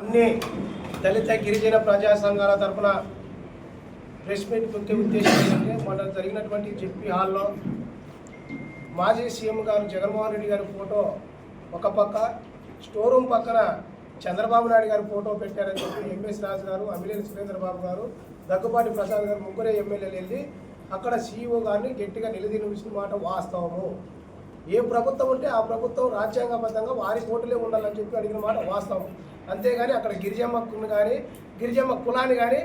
అన్ని దళిత గిరిజన ప్రజా సంఘాల తరఫున ప్రెస్ మీట్ ముఖ్య ఉద్దేశం ఏంటంటే మొన్న జరిగినటువంటి జెడ్పీ హాల్లో మాజీ సీఎం గారు జగన్మోహన్ రెడ్డి గారి ఫోటో ఒక పక్క స్టోర్ రూమ్ పక్కన చంద్రబాబు నాయుడు గారి ఫోటో పెట్టారని చెప్పి ఎంఎస్ రాజు గారు అమిలేని సురేంద్రబాబు గారు దగ్గుపాటి ప్రసాద్ గారు ముగ్గురే ఎమ్మెల్యేలు వెళ్ళి అక్కడ సీఈఓ గారిని గట్టిగా నిలదీనిపించిన మాట వాస్తవము. ఏ ప్రభుత్వం ఉంటే ఆ ప్రభుత్వం రాజ్యాంగబద్ధంగా వారి కోటలే ఉండాలని చెప్పి అడిగిన మాట వాస్తవం. అంతేగాని అక్కడ గిరిజమ్మకుని కానీ గిరిజమ్మ కులాన్ని కానీ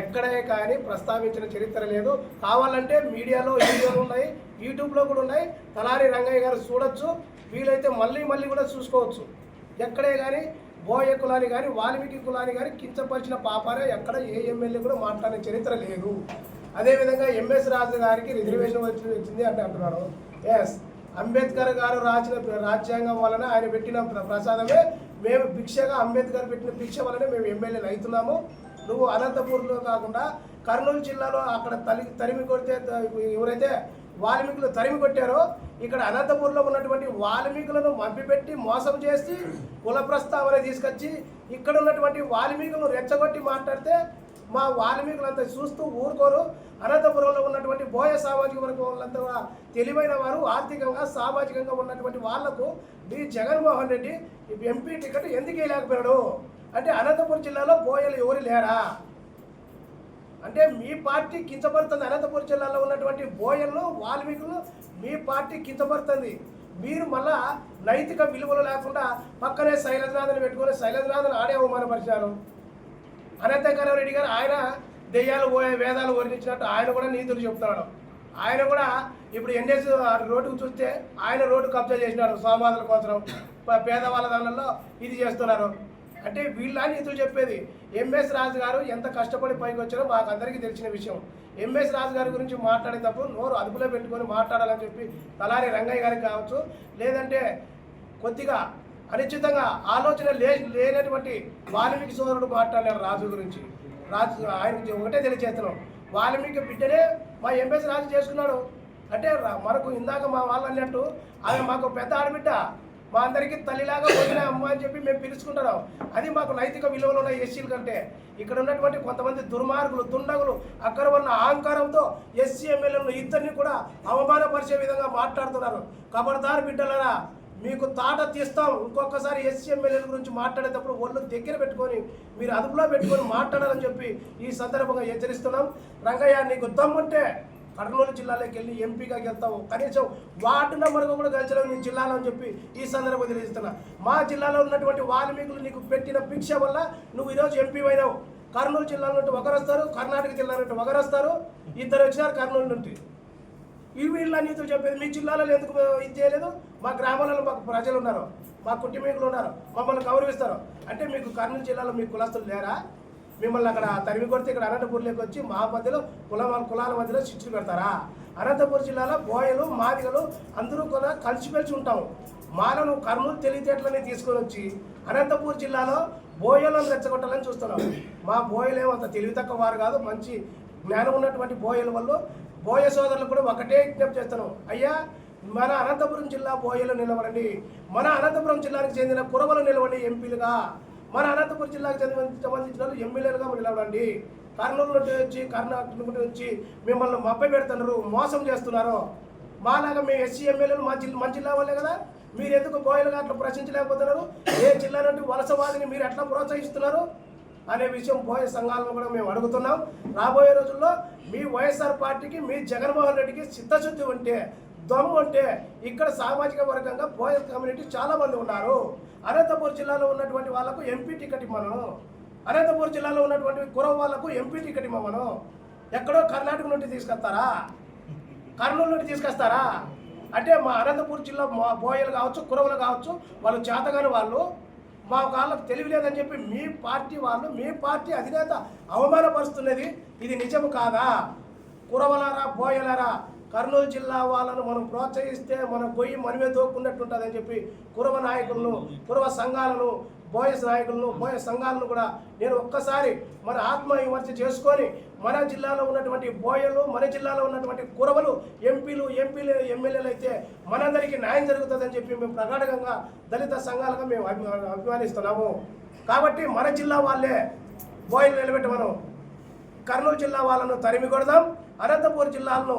ఎక్కడే కానీ ప్రస్తావించిన చరిత్ర లేదు. కావాలంటే మీడియాలో వీడియోలు ఉన్నాయి యూట్యూబ్లో కూడా ఉన్నాయి. తలారి రంగయ్య గారు చూడొచ్చు వీలైతే మళ్ళీ మళ్ళీ కూడా చూసుకోవచ్చు. ఎక్కడే కానీ బోయ కులాన్ని కానీ వాల్మీకి కులాన్ని కానీ కించపరిచిన పాపారే ఎక్కడ ఏ ఎమ్మెల్యే కూడా మాట్లాడిన చరిత్ర లేదు. అదేవిధంగా ఎంఎస్ రాజు గారికి రిజర్వేషన్ వచ్చి వచ్చింది అంటే అంటున్నాడు. ఎస్ అంబేద్కర్ గారు రాసిన రాజ్యాంగం వలన ఆయన పెట్టిన ప్ర- ప్రసాదమే. మేము భిక్షగా అంబేద్కర్ పెట్టిన భిక్ష వలనే మేము ఎమ్మెల్యేలు అవుతున్నాము. నువ్వు అనంతపూర్లో కాకుండా కర్నూలు జిల్లాలో అక్కడ తలి తరిమి కొడితే ఎవరైతే వాల్మీకులు తరిమి కొట్టారో ఇక్కడ అనంతపూర్లో ఉన్నటువంటి వాల్మీకులను మభ్యపెట్టి మోసం చేసి కుల ప్రస్తావన తీసుకొచ్చి ఇక్కడ ఉన్నటువంటి వాల్మీకులను రెచ్చగొట్టి మాట్లాడితే మా వాల్మీకులంతా చూస్తూ ఊరుకోరు. అనంతపురంలో ఉన్నటువంటి బోయ సామాజిక వర్గం వాళ్ళంతా కూడా తెలివైన వారు ఆర్థికంగా సామాజికంగా ఉన్నటువంటి వాళ్ళకు D. Jaganmohan Reddy MP ticket ఎందుకు వేయలేకపోయాడు? అంటే అనంతపురం జిల్లాలో బోయలు ఎవరు లేరా? అంటే మీ పార్టీ కించపడుతుంది అనంతపురం జిల్లాలో ఉన్నటువంటి బోయలు వాల్మీకులు మీ పార్టీ కించపడుతుంది మీరు మళ్ళా నైతిక విలువలు లేకుండా పక్కనే శైలజనాథన్ పెట్టుకొని శైలజనాథన్ ఆడే అవమానపరిచారు. రెడ్డి గారు ఆయన దెయ్యాలు పోయే వేదాలు వర్ణించినట్టు ఆయన కూడా నీతులు చెప్తున్నాడు ఆయన కూడా ఇప్పుడు ఎన్ఎస్ రోడ్డుకు చూస్తే ఆయన రోడ్డు కబ్జా చేసినాడు సమాధుల కోసం పేదవాళ్ళ దానిలో ఇది చేస్తున్నారు. అంటే వీళ్ళ నీతులు చెప్పేది ఎంఎస్ రాజు గారు ఎంత కష్టపడి పైకి వచ్చారో మాకు అందరికీ తెలిసిన విషయం. ఎంఎస్ రాజు గారి గురించి మాట్లాడేటప్పుడు నోరు అదుపులో పెట్టుకొని మాట్లాడాలని చెప్పి తలారి రంగయ్య గారికి కావచ్చు లేదంటే కొద్దిగా అనిశ్చితంగా ఆలోచన లే లేనటువంటి వాల్మీకి సోదరుడు మాట్లాడారు రాజు గురించి. రాజు ఆయన ఒకటే తెలియజేస్తున్నాం వాల్మీకి బిడ్డనే మా ఎంఎస్ రాజు చేసుకున్నాడు. అంటే రా- మనకు ఇందాక మా వాళ్ళు అన్నట్టు ఆమె మాకు పెద్ద ఆడబిడ్డ. మా అందరికీ తల్లిలాగా వదిలే అమ్మ అని చెప్పి మేము పిలుచుకుంటున్నాం. అది మాకు నైతిక విలువలు ఉన్న ఎస్సీల కంటే. ఇక్కడ ఉన్నటువంటి కొంతమంది దుర్మార్గులు దుండగులు అక్కడ ఉన్న అహంకారంతో ఎస్సీ ఎమ్మెల్యేలను ఇద్దరిని కూడా అవమానపరిచే విధంగా మాట్లాడుతున్నారు. కబర్దార్ బిడ్డలరా మీకు తాట తీస్తాం. ఇంకొకసారి ఎస్సీ ఎమ్మెల్యేల గురించి మాట్లాడేటప్పుడు ఒళ్ళు దగ్గర పెట్టుకొని మీరు అదుపులో పెట్టుకొని మాట్లాడాలని చెప్పి ఈ సందర్భంగా హెచ్చరిస్తున్నాం. రంగయ్య నీకు దమ్ముంటే కర్నూలు జిల్లాలోకి వెళ్ళి ఎంపీగా వెళ్తావు కనీసం వార్డు నెంబర్గా కూడా గెలిచలేవు నీ జిల్లాలో అని చెప్పి ఈ సందర్భంగా తెలియజేస్తున్నా. మా జిల్లాలో ఉన్నటువంటి వాల్మీకులు నీకు పెట్టిన భిక్ష వల్ల నువ్వు ఈరోజు ఎంపీ అయినావు. కర్నూలు జిల్లా నుండి ఒకరు వస్తారు కర్ణాటక జిల్లా నుండి ఒకరు వస్తారు. ఇద్దరు వచ్చినారు కర్నూలు నుండి. ఈ వీళ్ళ నీతులు చెప్పేది మీ జిల్లాలో ఎందుకు ఇది చేయలేదు? మా గ్రామాలలో మాకు ప్రజలు ఉన్నారు. మా కుటుంబీకులు ఉన్నారు. మమ్మల్ని గౌరవిస్తారు. అంటే మీకు కర్నూలు జిల్లాలో మీ కులస్తులు లేరా? మిమ్మల్ని అక్కడ తరిమి కొడితే ఇక్కడ అనంతపూర్లోకి వచ్చి మా మధ్యలో కుల కులాల మధ్యలో శిక్షలు పెడతారా? అనంతపూర్ జిల్లాలో బోయలు మాదిగలు అందరూ కూడా కలిసిమెలిసి ఉంటాము మాలను కర్నూలు తెలివితేటలని తీసుకొని వచ్చి అనంతపూర్ జిల్లాలో బోయలను రెచ్చగొట్టాలని చూస్తున్నాం. మా బోయలు ఏమంత తెలివి తక్కువ వారు కాదు. మంచి జ్ఞానం ఉన్నటువంటి బోయల వల్ల బోయ సోదరులు కూడా ఒకటే విజ్ఞప్తి చేస్తాను. అయ్యా మన అనంతపురం జిల్లా బోయలు నిలబడండి. మన అనంతపురం జిల్లాకు చెందిన కురవలు నిలవండి ఎంపీలుగా మన అనంతపురం జిల్లాకు చెందిన సంబంధించిన వాళ్ళు ఎమ్మెల్యేలుగా నిలబడండి. కర్నూలు నుండి వచ్చి కర్ణాటక నుండి వచ్చి మిమ్మల్ని మబ్బై పెడుతున్నారు మోసం చేస్తున్నారు. మాలాగా మేము ఎస్సీ ఎమ్మెల్యేలు మా జిల్లా మన జిల్లా వాళ్ళే కదా. మీరు ఎందుకు బోయలుగా అట్లా ప్రశ్నించలేకపోతున్నారు? ఏ జిల్లా నుండి వలసవాదిని మీరు ఎట్లా ప్రోత్సహిస్తున్నారు? అనే విషయం పోయే సంఘాలను కూడా మేము అడుగుతున్నాం. రాబోయే రోజుల్లో మీ వైఎస్ఆర్ పార్టీకి మీ జగన్మోహన్ రెడ్డికి చిత్తశుద్ధి ఉంటే దొంగ ఉంటే ఇక్కడ సామాజిక వర్గంగా బోయ కమ్యూనిటీ చాలా మంది ఉన్నారు. అనంతపూర్ జిల్లాలో ఉన్నటువంటి వాళ్ళకు ఎంపీ టికెట్ ఇవ్వను అనంతపూర్ జిల్లాలో ఉన్నటువంటి కురం వాళ్ళకు ఎంపీ టికెట్ ఇవ్వమను ఎక్కడో కర్ణాటక నుండి తీసుకొస్తారా? కర్నూలు నుండి తీసుకొస్తారా? అంటే మా అనంతపూర్ జిల్లా మా బోయలు కావచ్చు కురవలు కావచ్చు వాళ్ళు చేతగాని వాళ్ళు. మా కాళ్ళకు తెలియలేదని చెప్పి మీ పార్టీ వాళ్ళు మీ పార్టీ అధినేత అవమానపరుస్తున్నది ఇది నిజం కాదా? కురవలారా బోయలారా కర్నూలు జిల్లా వాళ్ళను మనం ప్రోత్సహిస్తే మన పోయి మనమే దోక్కున్నట్టుంటుందని చెప్పి కురవ నాయకులను కురవ సంఘాలను బోయస్ నాయకులను బోయస్ సంఘాలను కూడా నేను ఒక్కసారి మన ఆత్మ విమర్శ చేసుకొని మన జిల్లాలో ఉన్నటువంటి బోయలు మన జిల్లాలో ఉన్నటువంటి కురవలు ఎంపీలు ఎంపీలు ఎమ్మెల్యేలు అయితే మనందరికీ న్యాయం జరుగుతుందని చెప్పి మేము ప్రగాఢంగా దళిత సంఘాలుగా మేము అభి- అభిమానిస్తున్నాము. కాబట్టి మన జిల్లా వాళ్ళే బోయలు నిలబెట్టమను. కర్నూలు జిల్లా వాళ్ళను తరిమి కొడదాం అనంతపూర్ జిల్లాలను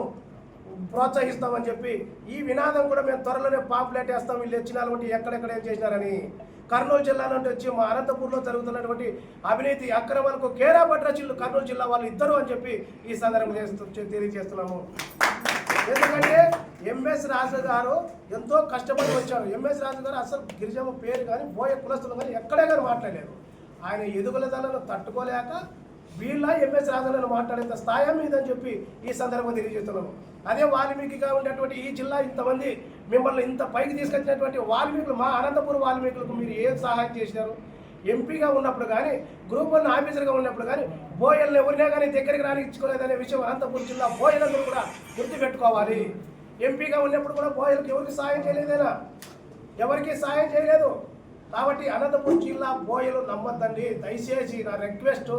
ప్రోత్సహిస్తామని చెప్పి ఈ వినాదం కూడా మేము త్వరలోనే పాంప్లెట్ వేస్తాం. వీళ్ళు వచ్చిన బట్టి ఎక్కడెక్కడ ఏం చేసినారని. కర్నూలు జిల్లా నుండి వచ్చి మా అనంతపూర్లో జరుగుతున్నటువంటి అవినీతి అక్రమాలకు కేరా చిల్లు కర్నూలు జిల్లా వాళ్ళు ఇద్దరు అని చెప్పి ఈ సందర్భంగా తెలియజేస్తున్నాము. ఎందుకంటే ఎంఎస్ రాజు గారు ఎంతో కష్టపడి వచ్చారు. ఎంఎస్ రాజు గారు అసలు గిరిజమ్మ పేరు కానీ బోయ కులస్తులు కానీ ఎక్కడే కానీ మాట్లాడలేదు. ఆయన ఎదుగులదలను తట్టుకోలేక వీళ్ళ ఎంఎస్ రాజులను మాట్లాడేంత స్థాయి మీదని చెప్పి ఈ సందర్భంగా తెలియజేస్తున్నాము. అదే వాల్మీకిగా ఉండేటువంటి ఈ జిల్లా ఇంతమంది మిమ్మల్ని ఇంత పైకి తీసుకొచ్చినటువంటి వాల్మీకులు మా అనంతపురం వాల్మీకులకు మీరు ఏం సహాయం చేసినారు ఎంపీగా ఉన్నప్పుడు కానీ గ్రూప్ వన్ ఆఫీసర్గా ఉన్నప్పుడు కానీ బోయల్ని ఎవరినే కానీ దగ్గరికి రానిచ్చుకోలేదనే విషయం అనంతపురం జిల్లా బోయలందరూ కూడా గుర్తుపెట్టుకోవాలి. ఎంపీగా ఉన్నప్పుడు కూడా బోయలకు ఎవరికి సాయం చేయలేదేనా? ఎవరికి సాయం చేయలేదు. కాబట్టి అనంతపురం జిల్లా బోయలు నమ్మద్దండి. దయచేసి నా రిక్వెస్ట్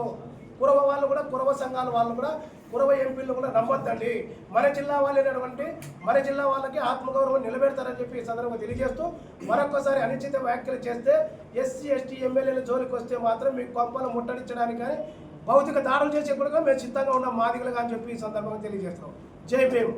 కురవ వాళ్ళు కూడా కురవ సంఘాల వాళ్ళు కూడా కురవ ఎంపీలు కూడా నమ్మొద్దండి. మన జిల్లా వాళ్ళైనటువంటి మన జిల్లా వాళ్ళకి ఆత్మగౌరవం నిలబెడతారని చెప్పి ఈ సందర్భంగా తెలియజేస్తూ మరొకసారి అనిశ్చిత వ్యాఖ్యలు చేస్తే ఎస్సీ ఎస్టీ ఎమ్మెల్యేల జోలికి వస్తే మాత్రం మీకు కొంపలు ముట్టడించడానికి కానీ భౌతిక దాడులు చేసే కూడా మేము సిద్ధంగా ఉన్నాం మాదిగలుగా అని చెప్పి ఈ సందర్భంగా తెలియజేస్తున్నాం. జై భీమ్.